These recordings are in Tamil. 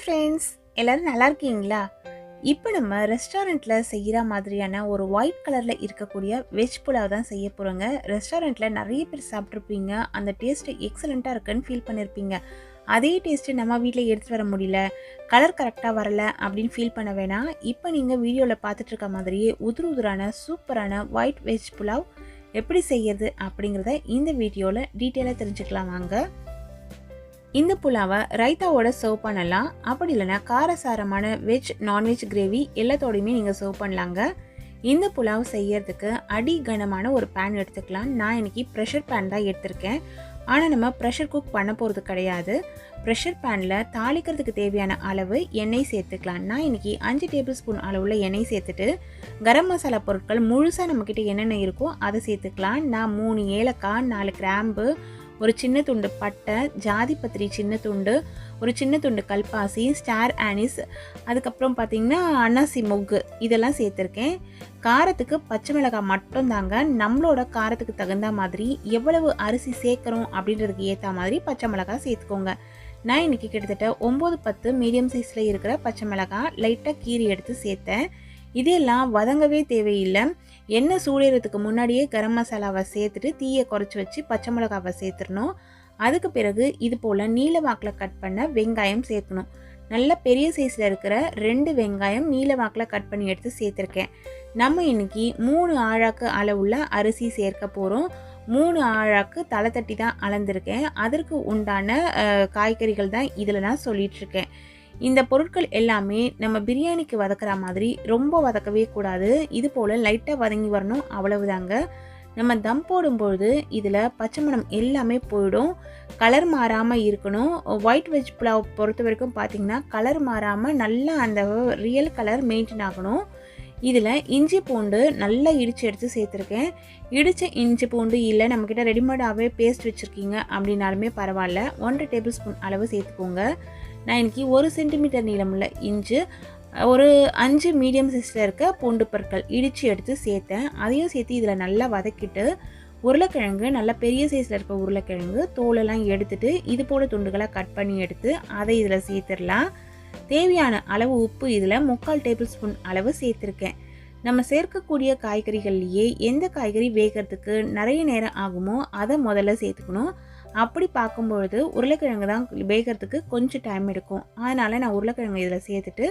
ஹாய் ஃப்ரெண்ட்ஸ் எல்லோரும் நல்லா இருக்கீங்களா? இப்போ நம்ம ரெஸ்டாரண்ட்டில் செய்கிற மாதிரியான ஒரு ஒயிட் கலரில் இருக்கக்கூடிய வெஜ் புலாவ் தான் செய்ய போகிறோங்க ரெஸ்டாரண்ட்டில் நிறைய பேர் சாப்பிட்ருப்பீங்க அந்த டேஸ்ட்டு எக்ஸலண்ட்டாக இருக்குன்னு ஃபீல் பண்ணியிருப்பீங்க அதே டேஸ்ட்டு நம்ம வீட்டில் எடுத்துகிட்டு வர முடியல. கலர் கரெக்டாக வரல அப்படின்னு ஃபீல் பண்ண வேணாம். இப்போ நீங்கள் வீடியோவில் பார்த்துட்டு இருக்க மாதிரியே உதிர் உதிரான சூப்பரான ஒயிட் வெஜ் புலாவ் எப்படி செய்யறது அப்படிங்கிறத இந்த வீடியோவில் டீட்டெயிலாக தெரிஞ்சுக்கலாம் வாங்க. இந்த புலாவை ரைத்தாவோட சர்வ் பண்ணலாம். அப்படி இல்லைன்னா காரசாரமான வெஜ் நான்வெஜ் கிரேவி எல்லாத்தோடையுமே நீங்கள் சர்வ் பண்ணலாங்க. இந்த புலாவ் செய்யறதுக்கு அடி கனமான ஒரு பேன் எடுத்துக்கலாம். நான் இன்னைக்கு ப்ரெஷர் பேன் தான் எடுத்திருக்கேன். ஆனால் நம்ம ப்ரெஷர் குக் பண்ண போகிறது கிடையாது. ப்ரெஷர் பேனில் தாளிக்கிறதுக்கு தேவையான அளவு எண்ணெய் சேர்த்துக்கலாம். நான் இன்னைக்கு அஞ்சு டேபிள் ஸ்பூன் அளவுள்ள எண்ணெய் சேர்த்துட்டு கரம் மசாலா பொருட்கள் முழுசாக நம்மக்கிட்ட என்னென்ன இருக்கோ அதை சேர்த்துக்கலாம். நான் மூணு ஏலக்காய் நாலு கிராம்பு ஒரு சின்ன துண்டு பட்டை ஜாதி பத்திரி சின்ன துண்டு ஒரு சின்ன துண்டு கல்பாசி ஸ்டார் ஆனிஸ் அதுக்கப்புறம் பார்த்திங்கன்னா அன்னாசி மொக்கு இதெல்லாம் சேர்த்துருக்கேன். காரத்துக்கு பச்சை மிளகாய் மட்டும் தாங்க நம்மளோட காரத்துக்கு தகுந்த மாதிரி எவ்வளவு அரிசி சேர்க்குறோம் அப்படின்றதுக்கு ஏற்ற மாதிரி பச்சை மிளகாய் சேர்த்துக்கோங்க. நான் இன்றைக்கி கிட்டத்தட்ட ஒம்பது பத்து மீடியம் சைஸில் இருக்கிற பச்சை மிளகாய் லைட்டாக கீறி எடுத்து சேர்த்தேன். இதெல்லாம் வதங்கவே தேவையில்லை. எண்ணெய் சூடேறதுக்கு முன்னாடியே கரம் மசாலாவை சேர்த்துட்டு தீயை குறைச்சி வச்சு பச்சை மிளகாவை சேர்த்துடணும். அதுக்கு பிறகு இது போல் நீல வாக்கில் கட் பண்ண வெங்காயம் சேர்க்கணும். நல்ல பெரிய சைஸில் இருக்கிற ரெண்டு வெங்காயம் நீல வாக்கில் கட் பண்ணி எடுத்து சேர்த்துருக்கேன். நம்ம இன்னைக்கு மூணு ஆழாக்கு அளவுள்ள அரிசி சேர்க்க போகிறோம் மூணு ஆழாக்கு தலை தட்டி தான் அளந்திருக்கேன். அதற்கு உண்டான காய்கறிகள் தான் இதில் நான் சொல்லிகிட்ருக்கேன் இந்த பொருட்கள் எல்லாமே நம்ம பிரியாணிக்கு வதக்கிற மாதிரி ரொம்ப வதக்கவே கூடாது. இது போல் லைட்டாக வதங்கி வரணும் அவ்வளவுதாங்க. நம்ம தம் போடும்பொழுது இதில் பச்சை மணம் எல்லாமே போயிடும். கலர் மாறாமல் இருக்கணும். ஒயிட் வெஜ் புலாவ் பொறுத்த வரைக்கும் பார்த்திங்கன்னா கலர் மாறாமல் நல்லா அந்த ரியல் கலர் மெயின்டைன் ஆகணும். இதில் இஞ்சி பூண்டு நல்லா இடித்து எடுத்து சேர்த்துருக்கேன். இடித்த இஞ்சி பூண்டு இல்லை நம்மக்கிட்ட ரெடிமேடாகவே பேஸ்ட் வச்சுருக்கீங்க அப்படின்னாலுமே பரவாயில்ல. ஒன்றரை டேபிள் ஸ்பூன் அளவு சேர்த்துக்கோங்க. நான் இன்றைக்கி ஒரு சென்டிமீட்டர் நீளமுள்ள இஞ்சி ஒரு அஞ்சு மீடியம் சைஸில் இருக்க பூண்டு பற்கள் இடித்து எடுத்து சேர்த்தேன். அதையும் சேர்த்து இதில் நல்லா வதக்கிட்டு உருளைக்கிழங்கு நல்லா பெரிய சைஸில் இருக்க உருளைக்கிழங்கு தோலெல்லாம் எடுத்துட்டு இது போல் துண்டுகளாக கட் பண்ணி எடுத்து அதை இதில் சேர்த்துடலாம். தேவையான அளவு உப்பு இதில் முக்கால் டேபிள் ஸ்பூன் அளவு சேர்த்துருக்கேன். நம்ம சேர்க்கக்கூடிய காய்கறிகள்லேயே எந்த காய்கறி வேகிறதுக்கு நிறைய நேரம் ஆகுமோ அதை முதல்ல சேர்த்துக்கணும். அப்படி பார்க்கும்பொழுது உருளைக்கிழங்கு தான் வேகிறதுக்கு கொஞ்சம் டைம் எடுக்கும். அதனால் நான் உருளைக்கிழங்கு இதில் சேர்த்துட்டு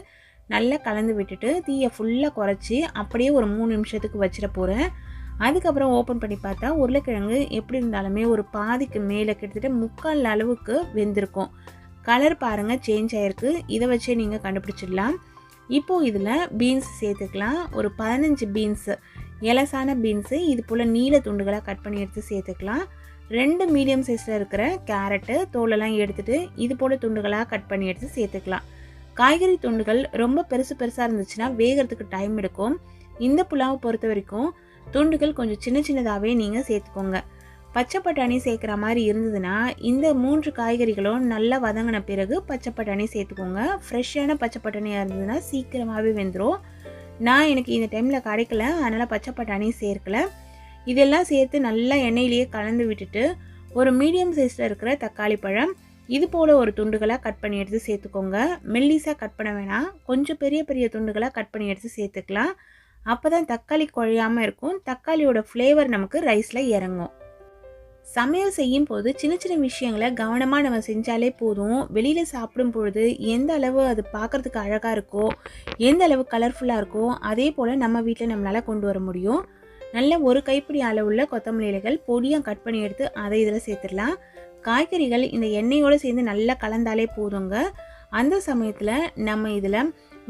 நல்லா கலந்து விட்டுட்டு தீயை ஃபுல்லாக குறைச்சி அப்படியே ஒரு மூணு நிமிஷத்துக்கு வச்சிட போகிறேன் அதுக்கப்புறம் ஓப்பன் பண்ணி பார்த்தா உருளைக்கிழங்கு எப்படி இருந்தாலுமே ஒரு பாதிக்கு மேலே கிட்டத்தட்ட முக்கால் அளவுக்கு வெந்திருக்கும். கலர் பாருங்கள் சேஞ்ச் ஆகிருக்கு இதை வச்சே நீங்கள் கண்டுபிடிச்சிடலாம். இப்போது இதில் பீன்ஸ் சேர்த்துக்கலாம். ஒரு பதினஞ்சு பீன்ஸு எலசான பீன்ஸு இது போல் நீல துண்டுகளாக கட் பண்ணி எடுத்து சேர்த்துக்கலாம். ரெண்டு மீடியம் சைஸில் இருக்கிற கேரட்டு தோலெல்லாம் எடுத்துகிட்டு இது போல் துண்டுகளாக கட் பண்ணி எடுத்து சேர்த்துக்கலாம். காய்கறி துண்டுகள் ரொம்ப பெருசு பெருசாக இருந்துச்சுன்னா வேகிறதுக்கு டைம் எடுக்கும். இந்த புலாவை பொறுத்த வரைக்கும் துண்டுகள் கொஞ்சம் சின்ன சின்னதாகவே நீங்கள் சேர்த்துக்கோங்க. பச்சை பட்டாணி சேர்க்குற மாதிரி இருந்ததுன்னா இந்த மூன்று காய்கறிகளும் நல்லா வதங்கின பிறகு பச்சை பட்டாணி சேர்த்துக்கோங்க. ஃப்ரெஷ்ஷான பச்சை பட்டாணியாக இருந்ததுன்னா சீக்கிரமாகவே வெந்துடும் நான் எனக்கு இந்த டைமில் கிடைக்கல அதனால் பச்சை பட்டாணி சேர்க்கலை. இதெல்லாம் சேர்த்து நல்லா எண்ணெயிலேயே கலந்து விட்டுட்டு ஒரு மீடியம் சைஸில் இருக்கிற தக்காளி பழம் இது போல் ஒரு துண்டுகளாக கட் பண்ணி எடுத்து சேர்த்துக்கோங்க. மெல்லிஸாக கட் பண்ண வேணாம். கொஞ்சம் பெரிய பெரிய துண்டுகளாக கட் பண்ணி எடுத்து சேர்த்துக்கலாம். அப்போ தான் தக்காளி குழையாமல் இருக்கும். தக்காளியோட ஃப்ளேவர் நமக்கு ரைஸில் இறங்கும். சமையல் செய்யும் போது சின்ன சின்ன விஷயங்களை கவனமாக நம்ம செஞ்சாலே போதும். வெளியில் சாப்பிடும் பொழுது எந்த அளவு அது பார்க்குறதுக்கு அழகாக இருக்கோ எந்த அளவு கலர்ஃபுல்லாக இருக்கோ அதே போல் நம்ம வீட்டில் நம்மளால் கொண்டு வர முடியும். நல்ல ஒரு கைப்பிடி அளவுள்ள கொத்தமல்லி இலைகள் பொடியாக கட் பண்ணி எடுத்து அதை இதில் சேர்த்துடலாம். காய்கறிகள் இந்த எண்ணெயோடு சேர்ந்து நல்லா கலந்தாலே போதுங்க. அந்த சமயத்தில் நம்ம இதில்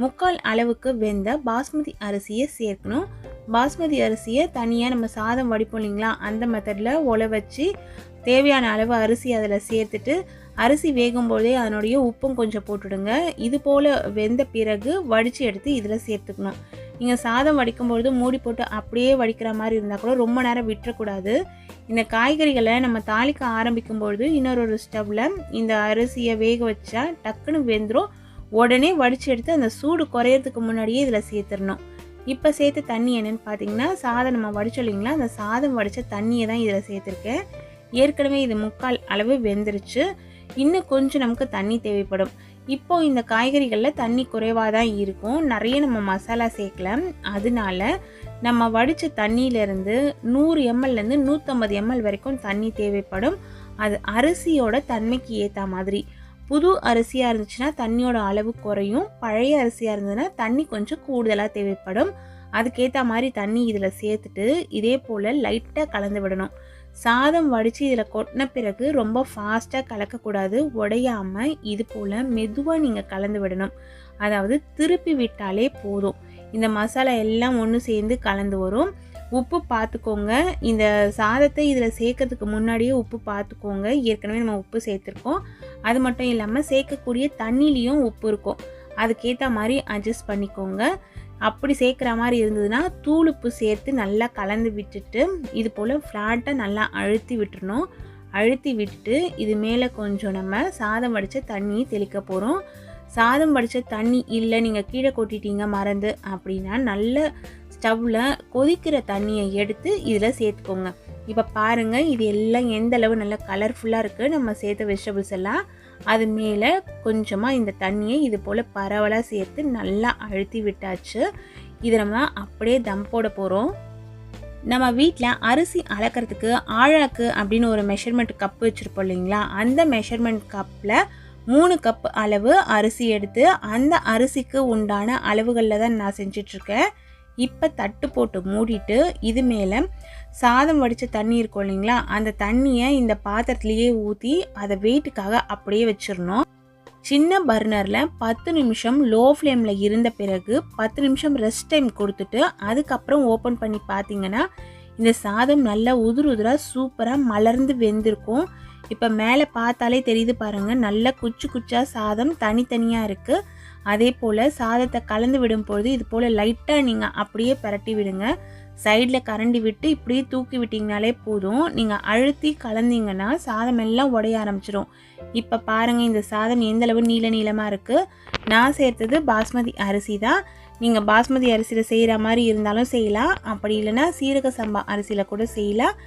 முக்கால் அளவுக்கு வெந்த பாஸ்மதி அரிசியை சேர்க்கணும். பாஸ்மதி அரிசியை தனியாக நம்ம சாதம் வடிப்போம் இல்லைங்களா? அந்த மெத்தடில் ஒலை வச்சு தேவையான அளவு அரிசி அதில் சேர்த்துட்டு அரிசி வேகும்போதே அதனுடைய உப்பும் கொஞ்சம் போட்டுடுங்க. இது போல் வெந்த பிறகு வடித்து எடுத்து இதில் சேர்த்துக்கணும். நீங்கள் சாதம் வடிக்கும்பொழுது மூடி போட்டு அப்படியே வடிக்கிற மாதிரி இருந்தால் கூட ரொம்ப நேரம் விட்டுறக்கூடாது. இந்த காய்கறிகளை நம்ம தாளிக்க ஆரம்பிக்கும் பொழுது இன்னொரு ஸ்டவ்வில் இந்த அரிசியை வேக வச்சா டக்குன்னு வெந்துடும் உடனே வடித்து எடுத்து அந்த சூடு குறையிறதுக்கு முன்னாடியே இதில் சேர்த்துடணும் இப்போ சேர்த்த தண்ணி என்னென்னு பார்த்தீங்கன்னா சாதம் நம்ம வடிச்சோம் இல்லைங்களா? அந்த சாதம் வடித்த தண்ணியை தான் இதில் சேர்த்துருக்கேன். ஏற்கனவே இது முக்கால் அளவு வெந்துருச்சு. இன்னும் கொஞ்சம் நமக்கு தண்ணி தேவைப்படும். இப்போ இந்த காய்கறிகளில் தண்ணி குறைவாக தான் இருக்கும். நிறைய நம்ம மசாலா சேர்க்கல அதனால நம்ம வடித்த தண்ணியிலேருந்து நூறு எம்எல்லேருந்து நூற்றம்பது எம்எல் வரைக்கும் தண்ணி தேவைப்படும். அது அரிசியோட தன்மைக்கு ஏற்ற மாதிரி. புது அரிசியாக இருந்துச்சுன்னா தண்ணியோட அளவு குறையும். பழைய அரிசியாக இருந்ததுன்னா தண்ணி கொஞ்சம் கூடுதலாக தேவைப்படும். அதுக்கேற்ற மாதிரி தண்ணி இதில் சேர்த்துட்டு இதே போல் லைட்டாக கலந்து விடணும். சாதம் வடித்து இதில் கொட்டின பிறகு ரொம்ப ஃபாஸ்ட்டாக கலக்கக்கூடாது. உடையாமல் இது போல் மெதுவாக நீங்கள் கலந்து விடணும். அதாவது திருப்பி விட்டாலே போதும். இந்த மசாலா எல்லாம் ஒன்று சேர்ந்து கலந்து வரும். உப்பு பார்த்துக்கோங்க இந்த சாதத்தை இதில் சேர்க்கறதுக்கு முன்னாடியே உப்பு பார்த்துக்கோங்க ஏற்கனவே நம்ம உப்பு சேர்த்துருக்கோம். அது மட்டும் இல்லாமல் சேர்க்கக்கூடிய தண்ணிலையும் உப்பு இருக்கும். அதுக்கேற்ற மாதிரி அட்ஜஸ்ட் பண்ணிக்கோங்க. அப்படி சேர்க்குற மாதிரி இருந்ததுன்னா தூளுப்பு சேர்த்து நல்லா கலந்து விட்டுட்டு இது போல் ஃப்ளாட்டாக நல்லா அழுத்தி விட்டுறணும். அழுத்தி விட்டுட்டு இது மேலே கொஞ்சம் நம்ம சாதம் வடித்த தண்ணியை தெளிக்க போகிறோம் சாதம் வடித்த தண்ணி இல்லை நீங்கள் கீழே கொட்டிட்டீங்க மறந்து அப்படின்னா நல்ல ஸ்டவ்வில் கொதிக்கிற தண்ணியை எடுத்து இதில் சேர்த்துக்கோங்க. இப்போ பாருங்கள் இது எல்லாம் எந்த அளவு நல்லா கலர்ஃபுல்லாக இருக்குது நம்ம சேர்த்த வெஜிடபிள்ஸ் எல்லாம் அது மேலே கொஞ்சமாக இந்த தண்ணியை இது போல் பரவலாக சேர்த்து நல்லா அழுத்தி விட்டாச்சு. இதை நம்ம அப்படியே தம் போட போகிறோம் நம்ம வீட்டில் அரிசி அளக்கிறதுக்கு ஆழாக்கு அப்படின்னு ஒரு மெஷர்மெண்ட் கப் வச்சுருப்போம் இல்லைங்களா? அந்த மெஷர்மெண்ட் கப்பில் மூணு கப் அளவு அரிசி எடுத்து அந்த அரிசிக்கு உண்டான அளவுகளில் தான் நான் செஞ்சிட்ருக்கேன் இப்போ தட்டு போட்டு மூடிட்டு இது மேலே சாதம் வடித்த தண்ணி இருக்கும் இல்லைங்களா? அந்த தண்ணியை இந்த பாத்திரத்துலேயே ஊற்றி அதை வெயிட்டுக்காக அப்படியே வச்சிடணும். சின்ன பர்னரில் பத்து நிமிஷம் லோ ஃப்ளேமில் இருந்த பிறகு பத்து நிமிஷம் ரெஸ்ட் டைம் கொடுத்துட்டு அதுக்கப்புறம் ஓப்பன் பண்ணி பார்த்தீங்கன்னா இந்த சாதம் நல்லா உதிர் உதிராக சூப்பராக மலர்ந்து வெந்திருக்கும். இப்போ மேலே பார்த்தாலே தெரியுது பாருங்கள் நல்லா குச்சி குச்சா சாதம் தனித்தனியாக இருக்குது அதே போல் சாதத்தை கலந்து விடும் பொழுது இது போல் லைட்டாக நீங்கள் அப்படியே பரட்டி விடுங்க. சைடில் கரண்டி விட்டு இப்படியே தூக்கி விட்டிங்கனாலே போதும். நீங்கள் அழுத்தி கலந்தீங்கன்னா சாதம் எல்லாம் உடைய ஆரம்பிச்சிடும் இப்போ பாருங்கள் இந்த சாதம் எந்தளவு நீள நீளமாக இருக்குது நான் சேர்த்தது பாஸ்மதி அரிசி தான். நீங்கள் பாஸ்மதி அரிசியில் செய்கிற மாதிரி இருந்தாலும் செய்யலாம். அப்படி இல்லைன்னா சீரக சம்பா அரிசியில் கூட செய்யலாம்.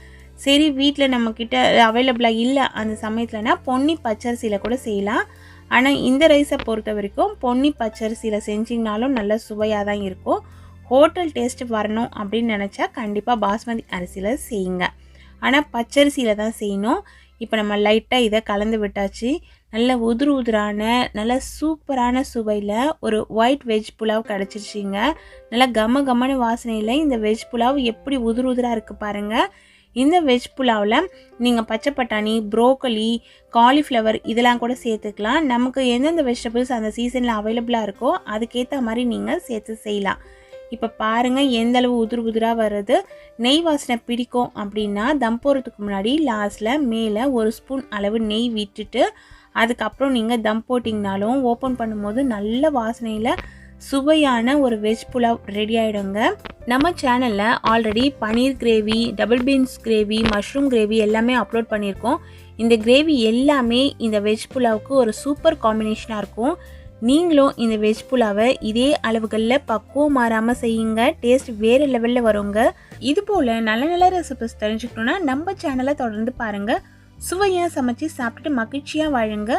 சரி வீட்டில் நம்மக்கிட்ட அவைலபிளாக இல்லை அந்த சமயத்தில்னா பொன்னி பச்சரிசியில் கூட செய்யலாம். ஆனால் இந்த ரைஸை பொறுத்த வரைக்கும் பொன்னி பச்சரிசியில் செஞ்சிங்கனாலும் நல்ல சுவையாக தான் இருக்கும். ஹோட்டல் டேஸ்ட் வரணும் அப்படின்னு நினச்சா கண்டிப்பாக பாஸ்மதி அரிசியில் செய்யுங்க. ஆனால் பச்சரிசியில் தான் செய்யணும். இப்போ நம்ம லைட்டாக இதை கலந்து விட்டாச்சு. நல்ல உதிர் உதிரான நல்ல சூப்பரான சுவையில் ஒரு ஒயிட் வெஜ் புலாவ் கிடச்சிருச்சிங்க. நல்லா கம கமன வாசனையில் இந்த வெஜ் புலாவ் எப்படி உதிர் உதிராக இருக்குது பாருங்கள் இந்த வெஜ் புலாவில் நீங்கள் பச்சை பட்டாணி ப்ரோக்கலி காலிஃப்ளவர் இதெல்லாம் கூட சேர்த்துக்கலாம். நமக்கு எந்தெந்த வெஜிடபிள்ஸ் அந்த சீசனில் அவைலபிளாக இருக்கோ அதுக்கேற்ற மாதிரி நீங்கள் சேர்த்து செய்யலாம். இப்போ பாருங்கள் எந்த அளவு உதிர் உதிராக வர்றது நெய் வாசனை பிடிக்கும் அப்படின்னா தம் போகிறதுக்கு முன்னாடி லாஸ்ட்டில் மேலே ஒரு ஸ்பூன் அளவு நெய் விட்டுட்டு அதுக்கப்புறம் நீங்கள் தம் போட்டிங்கனாலும் ஓப்பன் பண்ணும்போது நல்ல வாசனையில் சுவையான ஒரு வெஜ் புலாவ் ரெடி ஆகிடுங்க நம்ம சேனலில் already paneer gravy double beans gravy mushroom gravy எல்லாமே அப்லோட் பண்ணியிருக்கோம். இந்த கிரேவி எல்லாமே இந்த வெஜ் புலாவுக்கு ஒரு சூப்பர் காம்பினேஷனாக இருக்கும். நீங்களும் இந்த வெஜ் புலாவை இதே அளவுகளில் பக்குவம் மாறாமல் செய்யுங்க. டேஸ்ட் வேறு லெவலில் வருங்க. இது போல் நல்ல நல்ல ரெசிபிஸ் தெரிஞ்சுக்கணுன்னா நம்ம சேனலை தொடர்ந்து பாருங்கள் சுவையாக சமைச்சு சாப்பிட்டுட்டு மகிழ்ச்சியாக வாழுங்க.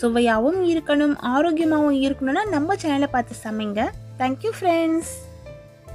சுவையாகவும் இருக்கணும் ஆரோக்கியமாகவும் இருக்கணும்னா நம்ம சேனலை பார்த்து சமைங்க. Thank you friends